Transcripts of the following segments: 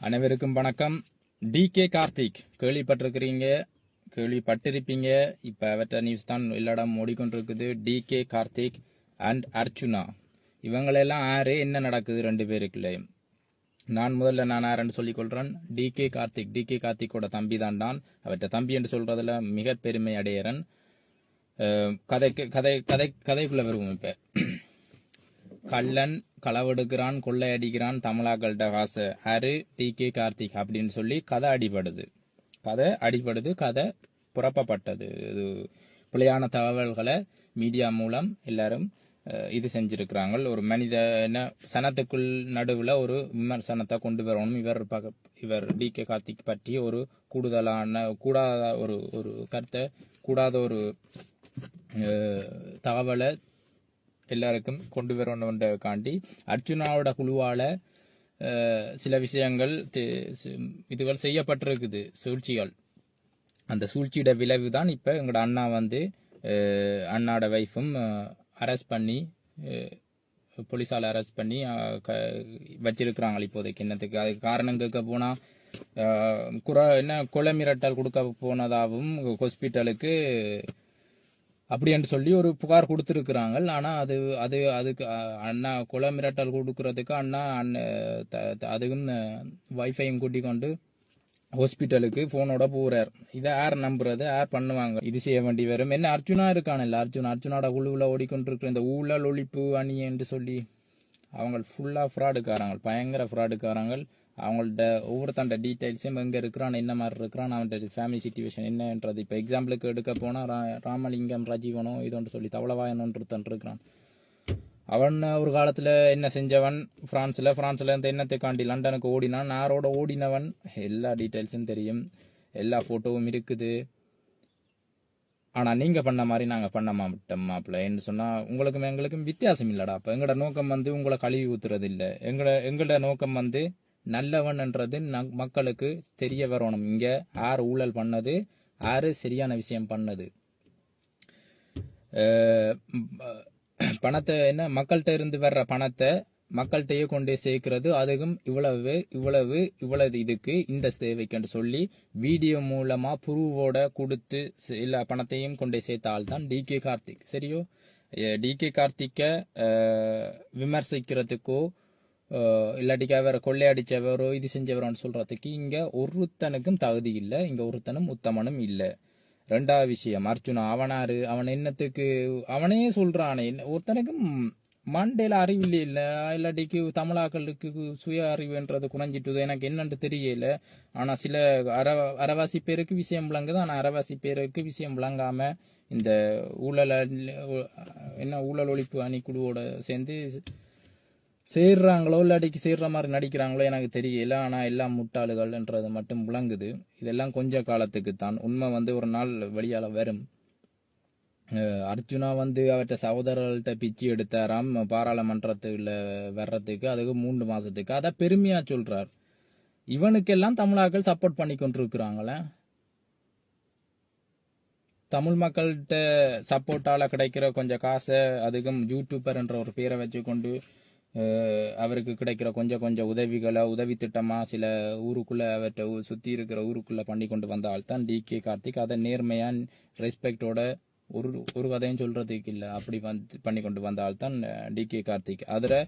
அனைவருக்கும் வணக்கம். D K Karthik கேள்விப்பட்டிருக்கிறீங்க கேள்விப்பட்டிருப்பீங்க. இப்போ அவற்ற நியூஸ் தான் எல்லா இடம் ஓடிக்கொண்டிருக்குது. D K Karthik and Archuna. இவங்களெல்லாம் ஆறு என்ன நடக்குது ரெண்டு பேருக்குள்ளே? நான் முதல்ல நான் யாருன்னு சொல்லிக் கொள்கிறேன் D K Karthik D K கார்த்திக்கோட தம்பி தான் நான். அவற்ற தம்பி என்று சொல்றதுல மிக பெருமை அடையிறன். கதைக்கு கதை கதை கதைக்குள்ள வருவோம் இப்போ. கள்ளன் களவெடுக்கிறான் கொள்ளையடிக்கிறான் தமிழாக்கள்கிட்ட காசு. ஹரு டி கே கார்த்திக் அப்படின்னு சொல்லி கதை அடிபடுது. கதை அடிபடுது கதை புறப்பப்பட்டது இது பிழையான தகவல்களை மீடியா மூலம் எல்லாரும் இது செஞ்சிருக்கிறாங்க ஒரு மனித சனத்துக்குள் நடுவில் ஒரு விமர்சனத்தை கொண்டு வரணும். இவர் பக- இவர் டி கே கார்த்திக் பற்றி ஒரு கூடுதலான கூடாத ஒரு ஒரு கருத்தை கூடாத ஒரு தகவலை எல்லாருக்கும் கொண்டு வரணுன்றக்காண்டி அர்ஜுனாவோட குழுவால் சில விஷயங்கள் இதுகள் செய்யப்பட்டிருக்குது சூழ்ச்சிகள். அந்த சூழ்ச்சியோட விளைவு தான் இப்போ எங்களோட அண்ணா வந்து அண்ணாட ஒய்ஃபும் அரெஸ்ட் பண்ணி போலீஸால் அரெஸ்ட் பண்ணி க- வச்சிருக்கிறாங்க இப்போதைக்கு என்னத்துக்கு. அதுக்கு காரணம் கேட்க போனால் குற என்ன கொலை மிரட்டல் கொடுக்க போனதாகவும் ஹாஸ்பிட்டலுக்கு அப்படி என்று சொல்லி ஒரு புகார் கொடுத்துருக்குறாங்க ஆனா அது அது அதுக்கு அண்ணா குல மிரட்டல் கொடுக்கறதுக்கு அண்ணா அண்ணன் த- த- வைஃபையும் கூட்டி கொண்டு ஹாஸ்பிட்டலுக்கு போனோட போறார். இதை யார் நம்புறது? யார் பண்ணுவாங்க? இது செய்ய வேண்டி வரும். என்ன அர்ஜுனா இருக்கானல்ல அர்ஜுன் அர்ஜுனோட குழுவில் ஓடிக்கொண்டிருக்கிற இந்த ஊழல் ஒழிப்பு அணி என்று சொல்லி அவங்க ஃபுல்லா ஃப்ராடுக்காரங்க பயங்கர ஃப்ராடுக்காரங்க அவங்கள்ட்ட ஒவ்வொருத்தண்ட டீட்டெயில்ஸும் எங்கே இருக்கிறான் என்ன மாதிரி இருக்கிறான் அவன்கிட்ட ஃபேமிலி சுச்சுவேஷன் என்னன்றது. இப்போ எக்ஸாம்பிளுக்கு எடுக்க போனால் ரா- ராமலிங்கம் ராஜீவனோ இதோன்று சொல்லி தவளவாயனொன்று இருக்கிறான். அவன் ஒரு காலத்தில் என்ன செஞ்சவன்? ஃப்ரான்ஸில் ஃப்ரான்ஸில் இருந்து என்னத்தைக்காண்டி லண்டனுக்கு ஓடினான்? நாரோட ஓடினவன்? எல்லா டீட்டெயில்ஸும் தெரியும். எல்லா ஃபோட்டோவும் இருக்குது. ஆனால் நீங்கள் பண்ண மாதிரி நாங்கள் பண்ண மாட்டோம் மாப்பிள்ள. சொன்னால் உங்களுக்கும் எங்களுக்கும் வித்தியாசம் இல்லைடா. அப்போ எங்களோட நோக்கம் வந்து உங்களை கழுவி ஊத்துறது இல்லை எங்களோட எங்களோட நோக்கம் வந்து நல்லவன்ன்றது ந- மக்களுக்கு தெரிய வரணும். இங்க யார் ஊழல் பண்ணது யார் சரியான விஷயம் பண்ணது. பணத்தை என்ன மக்கள்கிட்ட இருந்து வர்ற பணத்தை மக்கள்கிட்டயே கொண்டு சேர்க்கிறது அதுவும் இவ்வளவு இவ்வளவு இவ்வளவு இதுக்கு இந்த சேவைக்குன்னு சொல்லி வீடியோ மூலமா ப்ரூவோட கொடுத்து ச- எல்லா பணத்தையும் கொண்டு சேர்த்தால்தான் தான் டி கே கார்த்திக். சரியோ? டி கே கார்த்திக்க விமர்சிக்கிறதுக்கோ இல்லாட்டிக்கா வேற கொள்ளையடிச்சவரோ இது செஞ்சவரோன்னு சொல்றதுக்கு இங்க ஒருத்தனுக்கும் தகுதி இல்லை இங்க ஒருத்தனும் உத்தமனும் இல்லை. ரெண்டாவது விஷயம். அர்ஜுனா அவனாரு அவன் என்னத்துக்கு அவனே சொல்றானே. ஒருத்தனுக்கும் மண்டையில அறிவு இல்லை. இல்லாட்டிக்கு தமிழாக்களுக்கு சுய அறிவுன்றது குறைஞ்சிட்டுது எனக்கு என்னன்னு தெரியல. ஆனா சில அற அறவாசி பேருக்கு விஷயம் விளங்குது. ஆனா அறவாசி பேருக்கு விஷயம் விளங்காம இந்த ஊழல் அணி- என்ன ஊழல் ஒழிப்பு அணிக்குழுவோட சேர்ந்து சேர்றாங்களோ இல்லாட்டிக்கு சேர்ற மாதிரி நடிக்கிறாங்களோ எனக்கு தெரியல. ஆனா எல்லாம் முட்டாளுகள்ன்றது மட்டும் விளங்குது. இதெல்லாம் கொஞ்ச காலத்துக்கு தான் உண்மை வந்து ஒரு நாள் வெளியால வரும். அர்ஜுனா வந்து அவர்கிட்ட சகோதரர்கள்ட்ட பிச்சு எடுத்தாராம். பாராளுமன்றத்துல வர்றதுக்கு அதுக்கு மூன்று மாசத்துக்கு. அதை பெருமையா சொல்றார். இவனுக்கெல்லாம் தமிழாக்கள் சப்போர்ட் பண்ணி கொண்டிருக்கிறாங்களே. தமிழ் மக்கள்கிட்ட சப்போர்ட்டால கிடைக்கிற கொஞ்சம் காசை அதுக்கும் யூடியூபர்ன்ற ஒரு பேரை வச்சு கொண்டு அவருக்கு கிடைக்கிற கொஞ்சம் கொஞ்சம் உதவிகளை உதவி திட்டமாக சில ஊருக்குள்ளே அவற்றை சுற்றி இருக்கிற ஊருக்குள்ளே பண்ணி கொண்டு வந்த தான் டி கே கார்த்திக் அதை நேர்மையான ரெஸ்பெக்டோட ஒரு ஒரு கதையும் சொல்கிறதுக்கு இல்லை. அப்படி வந்து பண்ணி கொண்டு வந்த தான் டி கே கார்த்திக். அதில்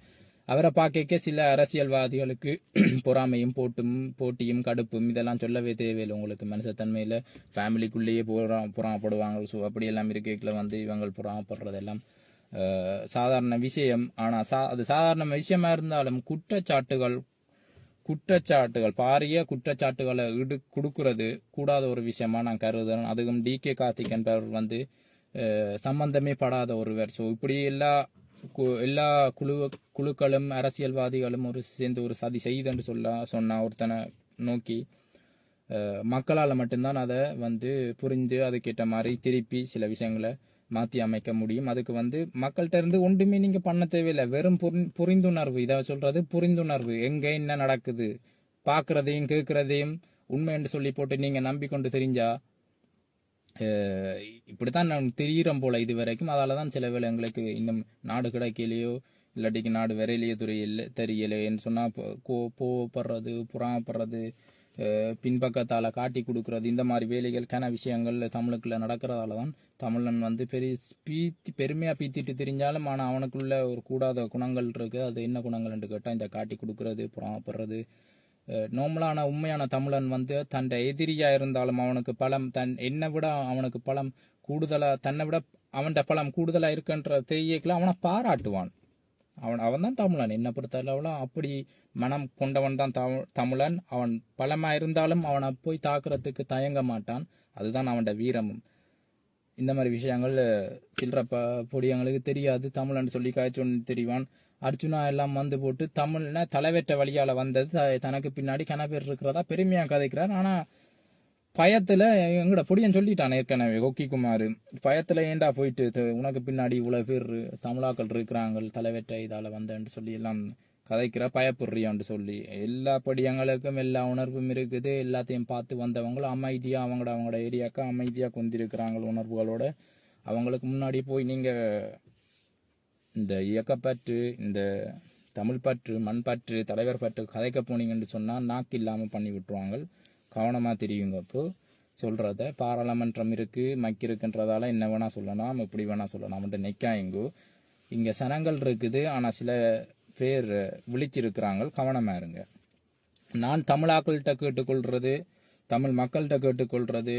அவரை பார்க்க சில அரசியல்வாதிகளுக்கு பொறாமையும் போட்டும் போட்டியும் கடுப்பும் இதெல்லாம் சொல்லவே தேவையில்லை உங்களுக்கு மனுஷத்தன்மையில் ஃபேமிலிக்குள்ளேயே புறா புறாமப்படுவாங்க. ஸோ அப்படியெல்லாம் எல்லாம் வந்து இவங்க புறாமப்படுறதெல்லாம் அஹ், சாதாரண விஷயம். ஆனால் சா அது சாதாரண விஷயமா இருந்தாலும் குற்றச்சாட்டுகள் குற்றச்சாட்டுகள் பாரிய குற்றச்சாட்டுகளை இடு கொடுக்கறது கூடாத ஒரு விஷயமா நான் கருதுறேன். அதுவும் டி கே கார்த்திக் என்பவர் வந்து சம்பந்தமே படாத ஒருவர். ஸோ இப்படி எல்லா கு- எல்லா குழு குழுக்களும் அரசியல்வாதிகளும் ஒரு சேர்ந்து ஒரு சதி செய்துன்னு சொல்ல சொன்னா ஒருத்தனை நோக்கி மக்களால் மட்டும்தான் அதை வந்து புரிந்து அதுக்கேற்ற மாதிரி திருப்பி சில விஷயங்களை மாத்தி அமைக்க முடியும். அதுக்கு வந்து மக்கள்கிட்ட இருந்து ஒன்றுமே நீங்க பண்ண தேவையில்லை. வெறும் புரி- புரிந்துணர்வு. இதை சொல்றது புரிந்துணர்வு. எங்க என்ன நடக்குது? பாக்குறதையும் கேட்கறதையும் உண்மை என்று சொல்லி போட்டு நீங்க நம்பிக்கொண்டு தெரிஞ்சா இப்படி இப்படித்தான் நான் தெரியிறோம் போல இது வரைக்கும் அதால தான் சில வேலை எங்களுக்கு இன்னும் நாடு கிடைக்கலையோ இல்லாட்டிக்கு நாடு விரையிலேயே துறையில தெரியலேன்னு சொன்னால் கோ போப்படுறது புறாப்படுறது பின்பக்கத்தால் காட்டி கொடுக்கறது. இந்த மாதிரி வேலைகளுக்கான விஷயங்கள் தமிழுக்குள்ள நடக்கிறதால தான் தமிழன் வந்து பெரிய பீத்தி பெருமையாக பீத்திட்டு தெரிஞ்சாலும் ஆனால் அவனுக்குள்ள ஒரு கூடாத குணங்கள் இருக்குது அது என்ன குணங்கள்னு கேட்டால் இந்த காட்டி கொடுக்கறது புறாப்படுறது. நோம்பலான உண்மையான தமிழன் வந்து தன் எதிரியாக இருந்தாலும் அவனுக்கு பலம் தன் என்னை விட அவனுக்கு பலம் கூடுதலாக தன்னை விட அவன்கிட்ட பலம் கூடுதலாக இருக்குன்ற தெரியக்கல அவனை பாராட்டுவான். அவன் அவன் தான் தமிழன். என்னை பொறுத்தளவுல அப்படி மனம் கொண்டவன் தான் தமிழ் தமிழன். அவன் பலமா இருந்தாலும் அவனை போய் தாக்குறதுக்கு தயங்க மாட்டான். அதுதான் அவன்கிட்ட வீரமும். இந்த மாதிரி விஷயங்கள் சில்லற ப பொடியங்களுக்கு தெரியாது. தமிழன் சொல்லி காய்ச்சோன்னு தெரிவான். அர்ஜுனா எல்லாம் வந்து போட்டு தமிழ்னா தலைவெற்ற வழியால் வந்தது. த- தனக்கு பின்னாடி கன பேர் இருக்கிறதா பெருமையாக கதைக்கிறார். ஆனால் பயத்துல எங்கட பொடியன் சொல்லிட்டான் ஏற்கனவே கொக்கி குமார். பயத்துல ஏன்டா போயிட்டு உனக்கு பின்னாடி இவ்வளவு பேர் தமிழாக்கள் இருக்கிறாங்க தலைவெற்ற இதால வந்தேன்னு சொல்லி எல்லாம் கதைக்கிற பயப்படுறியான்னு சொல்லி. எல்லா படியங்களுக்கும் எல்லா உணர்வும் இருக்குது. எல்லாத்தையும் பார்த்து வந்தவங்களும் அமைதியா அவங்களோட அவங்களோட ஏரியாவுக்கு அமைதியா கொந்திருக்கிறாங்க உணர்வுகளோட. அவங்களுக்கு முன்னாடி போய் நீங்க இந்த இயக்கப்பற்று இந்த தமிழ் பற்று மண் பற்று தலைவர் பற்று கதைக்க போனீங்கன்னு சொன்னால் நாக்கு இல்லாமல் பண்ணி விட்டுருவாங்க கவனமாக தெரியுங்க அப்போது சொல்கிறத பாராளுமன்றம் இருக்குது மக்கி இருக்குன்றதால என்ன வேணால் சொல்லலாம் இப்படி வேணால் சொல்லலாம். அவன்கிட்ட நிற்காயங்கோ இங்கே. சனங்கள் இருக்குது ஆனால் சில பேர் விழிச்சிருக்கிறாங்க. கவனமாக இருங்க. நான் தமிழாக்கள்கிட்ட கேட்டுக்கொள்கிறது தமிழ் மக்கள்கிட்ட கேட்டுக்கொள்கிறது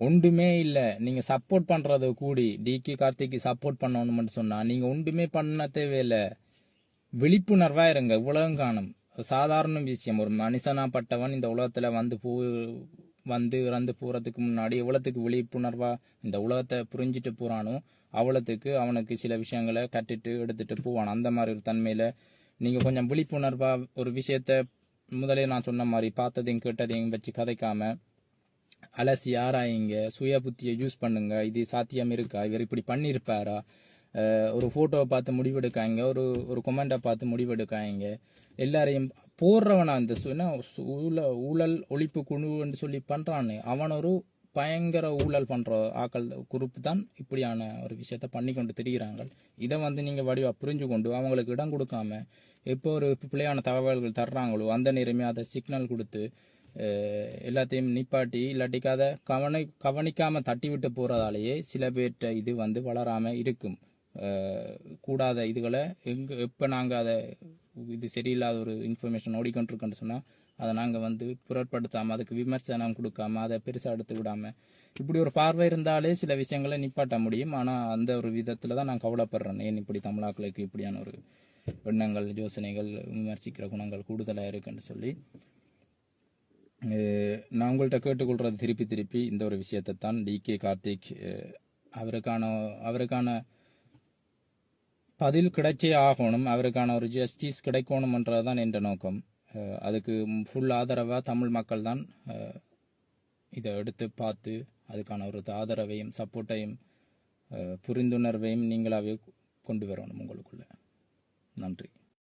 ஒன்றுமே இல்லை. நீங்கள் சப்போர்ட் பண்ணுறத கூடி டிகே கார்த்திக்கு சப்போர்ட் பண்ணணும்னு சொன்னால் நீங்கள் ஒன்றுமே பண்ண தேவையில்லை. விழிப்புணர்வாக இருங்க உலகம் காணும் சாதாரண விஷயம். ஒரு மனுஷனாப்பட்டவன் இந்த உலகத்தில் வந்து பூ வந்து இறந்து போகிறதுக்கு முன்னாடி எவ்வளோத்துக்கு விழிப்புணர்வாக இந்த உலகத்தை புரிஞ்சிட்டு போகிறானோ அவ்வளோத்துக்கு அவனுக்கு சில விஷயங்களை கட்டிட்டு எடுத்துட்டு போவான். அந்த மாதிரி ஒரு தன்மையில் நீங்கள் கொஞ்சம் விழிப்புணர்வாக ஒரு விஷயத்த முதலே நான் சொன்ன மாதிரி பார்த்ததையும் கேட்டதையும் வச்சு கதைக்காம அலசி ஆராயிங்க. சுய புத்தியை யூஸ் பண்ணுங்க. இது சாத்தியம் இருக்கா? இவர் இப்படி பண்ணியிருப்பாரா? ஒரு ஃபோட்டோவை பார்த்து முடிவெடுக்காங்க ஒரு ஒரு கொமெண்ட்டை பார்த்து முடிவெடுக்காங்க. எல்லாரையும் போடுறவனா அந்த சு- ஊழ- ஊழல் ஒழிப்பு குழுன்னு சொல்லி பண்றான்னு அவன் ஒரு பயங்கர ஊழல் பண்ணுற ஆக்கள் குரூப் தான் இப்படியான ஒரு விஷயத்த பண்ணி கொண்டு திரிகிறாங்க இதை வந்து நீங்கள் வடிவாக புரிஞ்சு கொண்டு அவங்களுக்கு இடம் கொடுக்காம எப்போ ஒரு பிள்ளையான தகவல்கள் தர்றாங்களோ அந்த நேரமே அதை சிக்னல் கொடுத்து எல்லாத்தையும் நிப்பாட்டி இல்லாட்டிக்கு அதை கவனி கவனிக்காமல் தட்டி விட்டு போகிறதாலேயே சில பேர்கிட்ட இது வந்து வளராமல் இருக்கும். கூடாத இதுகளை எங்கே எப்போ நாங்கள் அதை இது சரியில்லாத ஒரு இன்ஃபர்மேஷன் ஓடிக்கொண்டிருக்கோன்னு சொன்னால் அதை நாங்கள் வந்து புறப்படுத்தாமல் அதுக்கு விமர்சனம் கொடுக்காம அதை பெருசாக எடுத்து விடாமல் இப்படி ஒரு பார்வை இருந்தாலே சில விஷயங்களை நிப்பாட்ட முடியும். ஆனால் அந்த ஒரு விதத்தில் தான் நான் கவலைப்படுறேன். ஏன் இப்படி தமிழாக்களுக்கு இப்படியான ஒரு எண்ணங்கள் யோசனைகள் விமர்சிக்கிற குணங்கள் கூடுதலாக இருக்குன்னு சொல்லி நான் உங்கள்கிட்ட கேட்டுக்கொள்கிறது திருப்பி திருப்பி இந்த ஒரு விஷயத்தை தான் டிகே கார்த்திக் அவருக்கான அவருக்கான பதில் கிடைச்சே ஆகணும். அவருக்கான ஒரு ஜஸ்டிஸ் கிடைக்கணுமன்றது தான் என்ற நோக்கம். அதுக்கு ஃபுல் ஆதரவாக தமிழ் மக்கள் தான் இதை எடுத்து பார்த்து அதுக்கான ஒரு ஆதரவையும் சப்போர்ட்டையும் புரிந்துணர்வையும் நீங்களாகவே கொண்டு வரணும் உங்களுக்குள்ள. நன்றி.